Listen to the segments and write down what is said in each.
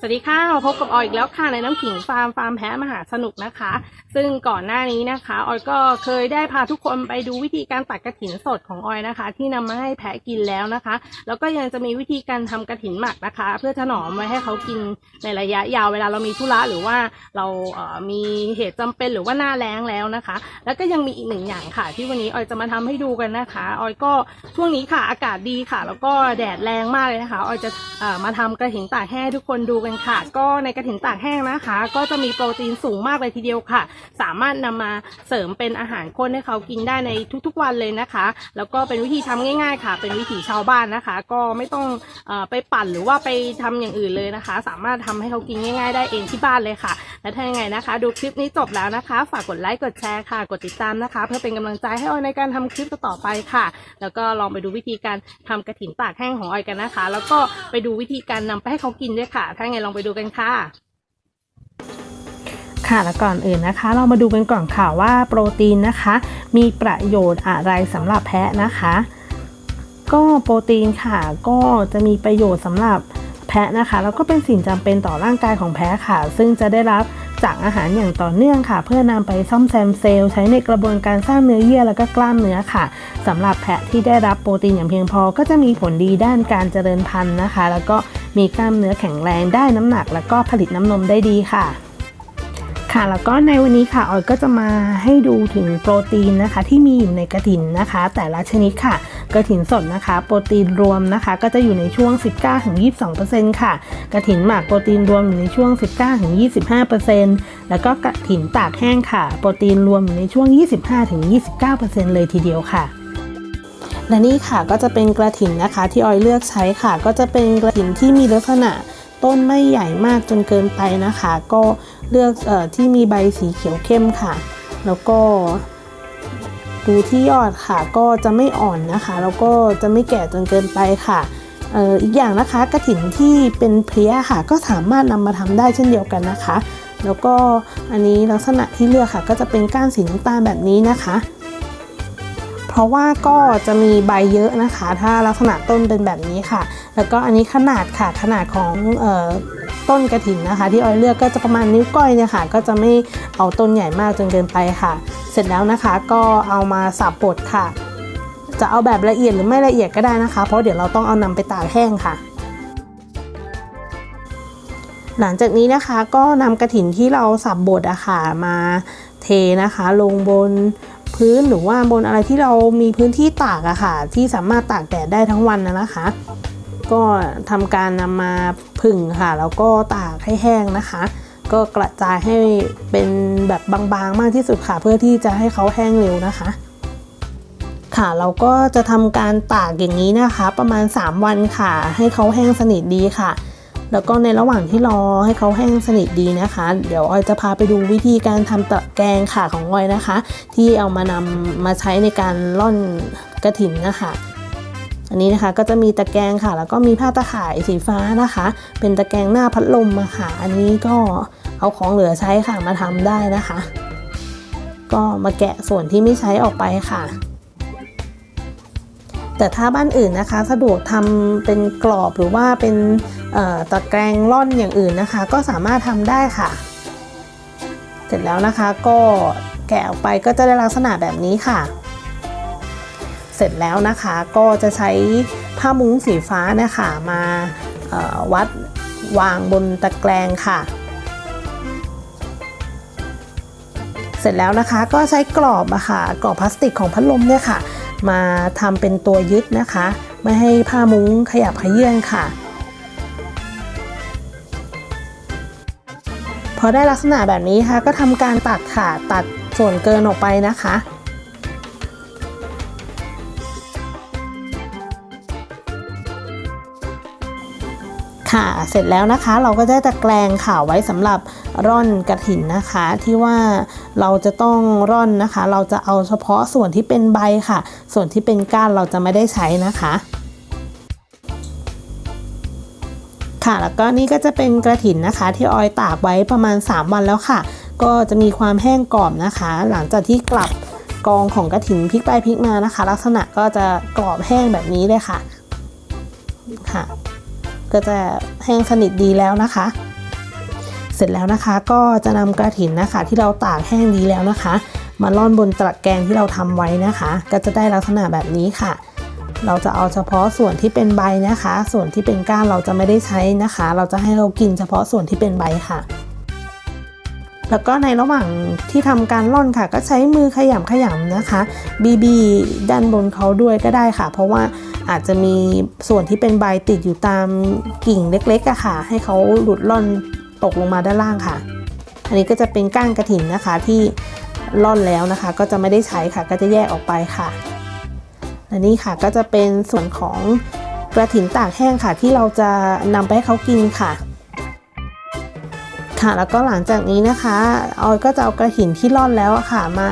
สวัสดีค่ะมาพบกับออยอีกแล้วค่ะในน้ำขิงฟาร์มฟาร์มแพะมหาสนุกนะคะ ซึ่งก่อนหน้านี้นะคะออยก็เคยได้พาทุกคนไปดูวิธีการตัดกระถินสดของออยนะคะ ที่นำมาให้แพะกินแล้วนะคะ แล้วก็ยังจะมีวิธีการทำกระถินหมักนะคะ เพื่อถนอมไว้ให้เขากินในระยะยาวเวลาเรามีธุระหรือว่าเราเอ่อมีเหตุจำเป็นหรือว่าหน้าแล้งแล้วนะคะ แล้วก็ยังมีอีกหนึ่งอย่างค่ะ ที่วันนี้ออยจะมาทำให้ดูกันนะคะออยก็ช่วงนี้ค่ะอากาศดีค่ะ แล้วก็แดดแรงมากเลยนะคะออยจะเอ่อมาทำกระถินตากแห้งให้ทุกคนดูกันค่ะ ก็ในกระถินตากแห้งนะคะ ก็จะมีโปรตีนสูงมากเลยทีเดียวค่ะ สามารถนำมาเสริมเป็นอาหารข้นให้เขากินได้ในทุกๆวันเลยนะคะ แล้วก็เป็นวิธีทำง่าย ๆ ค่ะ เป็นวิถีชาวบ้านนะคะ ก็ไม่ต้องอไปปั่นหรือว่าไปทำอย่างอื่นเลยนะคะ สามารถทำให้เขากินง่าย ๆ ได้เองที่บ้านเลยค่ะ และถ้ายังไงนะคะ ดูคลิปนี้จบแล้วนะคะ ฝากกดไลค์กดแชร์ค่ะ กดติดตามนะคะ เพื่อเป็นกำลังใจให้ออยในการทำคลิปต่อไปค่ะ แล้วก็ลองไปดูวิธีการทำกระถินตากแห้งของออยกันนะคะ แล้วก็ไปดูวิธีการนำไปให้เขากินด้วยค่ะถ้ายังไงลองไปดูกันค่ะค่ะแล้วก่อนอื่นนะคะ เรามาดูกันก่อนค่ะว่าโปรตีนนะคะ มีประโยชน์อะไรสำหรับแพะนะคะ ก็โปรตีนค่ะก็จะมีประโยชน์สำหรับแพะนะคะ แล้วก็เป็นสิ่งจำเป็นต่อร่างกายของแพะค่ะ ซึ่งจะได้รับจากอาหารอย่างต่อเนื่องค่ะ เพื่อนำไปซ่อมแซมเซลล์ใช้ในกระบวนการสร้างเนื้อเยื่อแล้วก็กล้ามเนื้อค่ะสำหรับแพะที่ได้รับโปรตีนอย่างเพียงพอ ก็จะมีผลดีด้านการเจริญพันธุ์นะคะ แล้วก็ มีกล้ามเนื้อแข็งแรงได้น้ำหนัก แล้วก็ผลิตน้ำนมได้ดีค่ะ ค่ะแล้วก็ในวันนี้ค่ะออยก็จะมาให้ดูถึงโปรตีนนะคะ ที่มีอยู่ในกระถินนะคะ แต่ละชนิดค่ะกระถินสดนะคะ โปรตีนรวมนะคะ ก็จะอยู่ในช่วง 19-22%ค่ะกระถินหมักโปรตีนรวมอยู่ในช่วง 19-25%แล้วก็กระถินตากแห้งค่ะ โปรตีนรวมอยู่ในช่วง 25-29%เลยทีเดียวค่ะ และนี่ค่ะก็จะเป็นกระถินนะคะ ที่ออยเลือกใช้ค่ะ ก็จะเป็นกระถินที่มีลักษณะต้นไม่ใหญ่มากจนเกินไปนะคะ ก็เลือกออที่มีใบสีเขียวเข้มค่ะ แล้วก็ดูที่ยอดค่ะก็จะไม่อ่อนนะคะ แล้วก็จะไม่แก่จนเกินไปค่ะอออีกอย่างนะคะกระถินที่เป็นเพลี้ยค่ะก็สามารถนำมาทำได้เช่นเดียวกันนะคะ แล้วก็อันนี้ลักษณะที่เลือกค่ะ ก็จะเป็นก้านสีน้ำตาลแบบนี้นะคะ ราะว่าก็จะมีใบเยอะนะคะ ถ้าลักษณะต้นเป็นแบบนี้ค่ะ แล้วก็อันนี้ขนาดค่ะขนาดของออต้นกระถินนะคะ ที่ออยเลือกก็จะประมาณนิ้วก้อยเนี่ยค่ะ ก็จะไม่เอาต้นใหญ่มากจนเกินไปค่ะ เสร็จแล้วนะคะก็เอามาสับบดค่ะ จะเอาแบบละเอียดหรือไม่ละเอียดก็ได้นะคะ เพราะเดี๋ยวเราต้องเอานำไปตากแห้งค่ะหลังจากนี้นะคะก็นำกระถินที่เราสับบดอะค่ะมาเทนะคะ ลงบน พื้นหรือว่าบนอะไรที่เรามีพื้นที่ตากอะค่ะ ที่สามารถตากแดดได้ทั้งวันนะนะคะ ก็ทำการนำมาผึ่งค่ะ แล้วก็ตากให้แห้งนะคะ ก็กระจายให้เป็นแบบบางๆมากที่สุดค่ะ เพื่อที่จะให้เขาแห้งเร็วนะคะค่ะเราก็จะทำการตากอย่างนี้นะคะ ประมาณ 3 วันค่ะ ให้เขาแห้งสนิทดีค่ะ แล้วก็ในระหว่างที่รอให้เขาแห้งสนิทดีนะคะ เดี๋ยวออยจะพาไปดูวิธีการทำตะแกรงค่ะของออยนะคะ ที่เอามานำมาใช้ในการร่อนกระถินนะคะอันนี้นะคะก็จะมีตะแกรงค่ะ แล้วก็มีผ้าตะข่ายสีฟ้านะคะ เป็นตะแกรงหน้าพัดลมอะค่ะ อันนี้ก็เอาของเหลือใช้ค่ะมาทำได้นะคะ ก็มาแกะส่วนที่ไม่ใช้ออกไปค่ะ แต่ถ้าบ้านอื่นนะคะ สะดวกทำเป็นกรอบหรือว่าเป็น ตะแกรงร่อนอย่างอื่นนะคะ ก็สามารถทำได้ค่ะ เสร็จแล้วนะคะก็แกะออกไปก็จะได้ลักษณะแบบนี้ค่ะ เสร็จแล้วนะคะก็จะใช้ผ้ามุ้งสีฟ้านะคะมาวัดวางบนตะแกรงค่ะ เสร็จแล้วนะคะก็ใช้กรอบอะค่ะกรอบพลาสติกของพัดลมเนี่ยค่ะ มาทำเป็นตัวยึดนะคะ ไม่ให้ผ้ามุ้งขยับขยื่นค่ะ พอได้ลักษณะแบบนี้ค่ะ ก็ทำการตัดค่ะตัดส่วนเกินออกไปนะคะค่ะ เสร็จแล้วนะคะเราก็ได้ตะแกรงค่ะไว้สำหรับร่อนกระถินนะคะ ที่ว่าเราจะต้องร่อนนะคะ เราจะเอาเฉพาะส่วนที่เป็นใบค่ะ ส่วนที่เป็นก้านเราจะไม่ได้ใช้นะคะ ค่ะ แล้วก็นี่ก็จะเป็นกระถินนะคะ ที่ออยตากไว้ประมาณ 3 วันแล้วค่ะ ก็จะมีความแห้งกรอบนะคะ หลังจากที่กลับกองของกระถินพลิกไปพลิกมานะคะ ลักษณะก็จะกรอบแห้งแบบนี้เลยค่ะค่ะ ก็จะแห้งสนิทดีแล้วนะคะ เสร็จแล้วนะคะก็จะนำกระถินนะคะ ที่เราตากแห้งดีแล้วนะคะ มาล่อนบนตะแกรงที่เราทำไว้นะคะ ก็จะได้ลักษณะแบบนี้ค่ะ เราจะเอาเฉพาะส่วนที่เป็นใบนะคะ ส่วนที่เป็นก้านเราจะไม่ได้ใช้นะคะ เราจะให้เรากินเฉพาะส่วนที่เป็นใบค่ะ แล้วก็ในระหว่างที่ทำการร่อนค่ะ ก็ใช้มือขยำขยำนะคะบีบีด้านบนเขาด้วยก็ได้ค่ะ เพราะว่าอาจจะมีส่วนที่เป็นใบติดอยู่ตามกิ่งเล็กๆอะค่ะ ให้เขาหลุดร่อนตกลงมาด้านล่างค่ะ อันนี้ก็จะเป็นก้านกระถินนะคะที่ร่อนแล้วนะคะ ก็จะไม่ได้ใช้ค่ะ ก็จะแยกออกไปค่ะ และนี่ค่ะก็จะเป็นส่วนของกระถินตากแห้งค่ะ ที่เราจะนำไปให้เขากินค่ะ ค่ะแล้วก็หลังจากนี้นะคะ ออยก็จะเอากระถินที่ร่อนแล้วค่ะ มา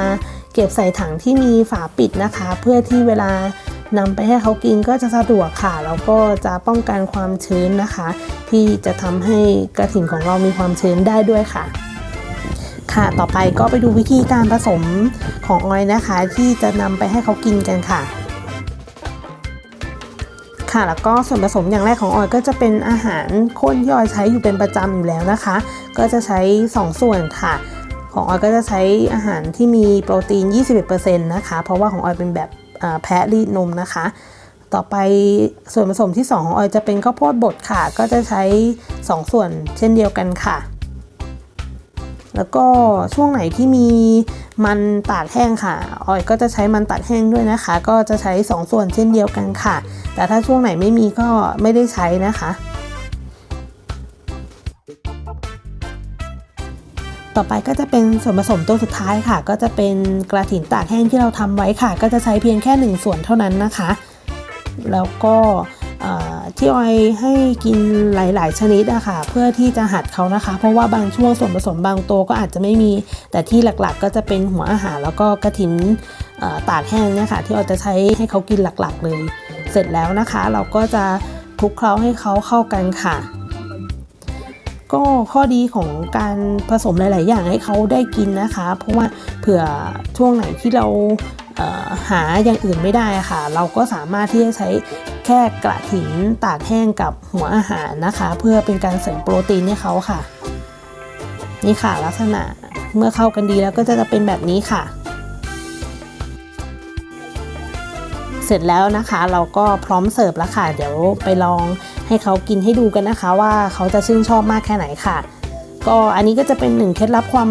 เก็บใส่ถังที่มีฝาปิดนะคะ เพื่อที่เวลานำไปให้เขากินก็จะสะดวกค่ะแล้วก็จะป้องกันความชื้นนะคะ ที่จะทำให้กระถินของเรามีความชื้นได้ด้วยค่ะ ค่ะต่อไปก็ไปดูวิธีการผสมของออยนะคะ ที่จะนำไปให้เขากินกันค่ะ ค่ะ แล้วก็ส่วนผสมอย่างแรกของออยก็จะเป็นอาหารข้นที่ออยใช้อยู่เป็นประจำอยู่แล้วนะคะ ก็จะใช้ 2 ส่วนค่ะ ของออยก็จะใช้อาหารที่มีโปรตีน 21%นะคะ เพราะว่าของออยเป็นแบบแพะรีดนมนะคะต่อไปส่วนผสมที่ 2 ของออยจะเป็นข้าวโพดบดค่ะ ก็จะใช้ 2 ส่วนเช่นเดียวกันค่ะ แล้วก็ช่วงไหนที่มีมันตากแห้งค่ะ ออยก็จะใช้มันตากแห้งด้วยนะคะ ก็จะใช้ 2 ส่วนเช่นเดียวกันค่ะ แต่ถ้าช่วงไหนไม่มีก็ไม่ได้ใช้นะคะต่อไปก็จะเป็นส่วนผสมตัวสุดท้ายค่ะ ก็จะเป็นกระถินตากแห้งที่เราทำไว้ค่ะ ก็จะใช้เพียงแค่ 1 ส่วนเท่านั้นนะคะ แล้วก็ ที่ออยให้กินหลาย ๆ ชนิดอะค่ะ เพื่อที่จะหัดเขานะคะ เพราะว่าบางช่วงส่วนผสมบางตัวก็อาจจะไม่มี แต่ที่หลัก ๆ ก็จะเป็นหัวอาหารแล้วก็กระถินตากแห้งเนี่ยค่ะ ที่ออยจะใช้ให้เขากินหลัก ๆ เลย เสร็จแล้วนะคะ เราก็จะคลุกเคล้าให้เขาเข้ากันค่ะ ก็ข้อดีของการผสมหลาย ๆ อย่างให้เขาได้กินนะคะ เพราะว่าเผื่อช่วงไหนที่เรา หาอย่างอื่นไม่ได้ค่ะ เราก็สามารถที่จะใช้แค่กระถินตากแห้งกับหัวอาหารนะคะ เพื่อเป็นการเสริมโปรตีนให้เขาค่ะ นี่ค่ะลักษณะเมื่อเข้ากันดีแล้วก็จะเป็นแบบนี้ค่ะ เสร็จแล้วนะคะเราก็พร้อมเสิร์ฟแล้วค่ะ เดี๋ยวไปลองให้เขากินให้ดูกันนะคะ ว่าเขาจะชื่นชอบมากแค่ไหนค่ะ ก็อันนี้ก็จะเป็นหนึ่งเคล็ดลับความ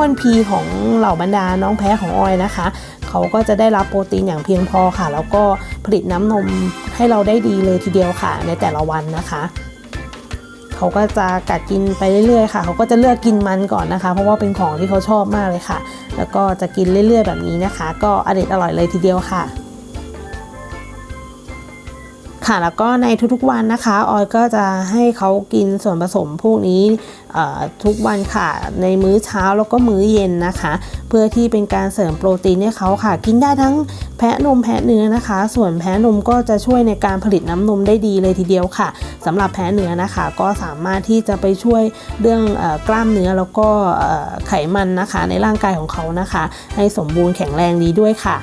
อ้วนพีของเหล่าบรรดาน้องแพ้ของออยนะคะ เขาก็จะได้รับโปรตีนอย่างเพียงพอค่ะ แล้วก็ผลิตน้ำนมให้เราได้ดีเลยทีเดียวค่ะ ในแต่ละวันนะคะเขาก็จะกัดกินไปเรื่อยๆค่ะ เขาก็จะเลือกกินมันก่อนนะคะ เพราะว่าเป็นของที่เขาชอบมากเลยค่ะ แล้วก็จะกินเรื่อยๆ แบบนี้นะคะ ก็อร่อยอร่อยเลยทีเดียวค่ะ ค่ะแล้วก็ในทุกๆวันนะคะออยก็จะให้เขากินส่วนผสมพวกนี้ทุกวันค่ะในมื้อเช้าแล้วก็มื้อเย็นนะคะ เพื่อที่เป็นการเสริมโปรตีนให้เขาค่ะ กินได้ทั้งแพะนมแพะเนื้อนะคะ ส่วนแพะนมก็จะช่วยในการผลิตน้ำนมได้ดีเลยทีเดียวค่ะสำหรับแพะเนื้อนะคะ ก็สามารถที่จะไปช่วยเรื่องอกล้ามเนื้อแล้วก็ไขมันนะคะ ในร่างกายของเขานะคะ ให้สมบูรณ์แข็งแรงดีด้วยค่ะ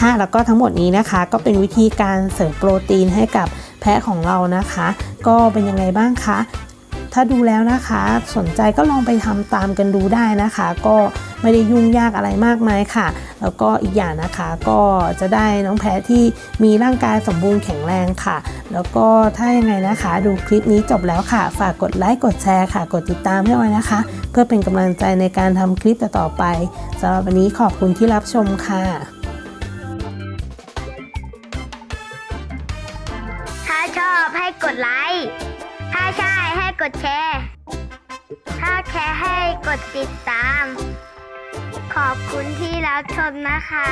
ค่ะแล้วก็ทั้งหมดนี้นะคะก็เป็นวิธีการเสริมโปรตีนให้กับแพะของเรานะคะ ก็เป็นยังไงบ้างคะถ้าดูแล้วนะคะสนใจก็ลองไปทำตามกันดูได้นะคะ ก็ไม่ได้ยุ่งยากอะไรมากมายค่ะ แล้วก็อีกอย่างนะคะก็จะได้น้องแพะที่มีร่างกายสมบูรณ์แข็งแรงค่ะ แล้วก็ถ้ายังไงนะคะ ดูคลิปนี้จบแล้วค่ะ ฝากกดไลค์กดแชร์ค่ะ กดติดตามให้ไว้นะคะ เพื่อเป็นกำลังใจในการทำคลิปต่อๆไปสำหรับวันนี้ขอบคุณที่รับชมค่ะ อบให้กดไลค์ ถ้าใช่ให้กดแชร์ ถ้าแชร์ให้กดติดตาม ขอบคุณที่รับชมนะคะ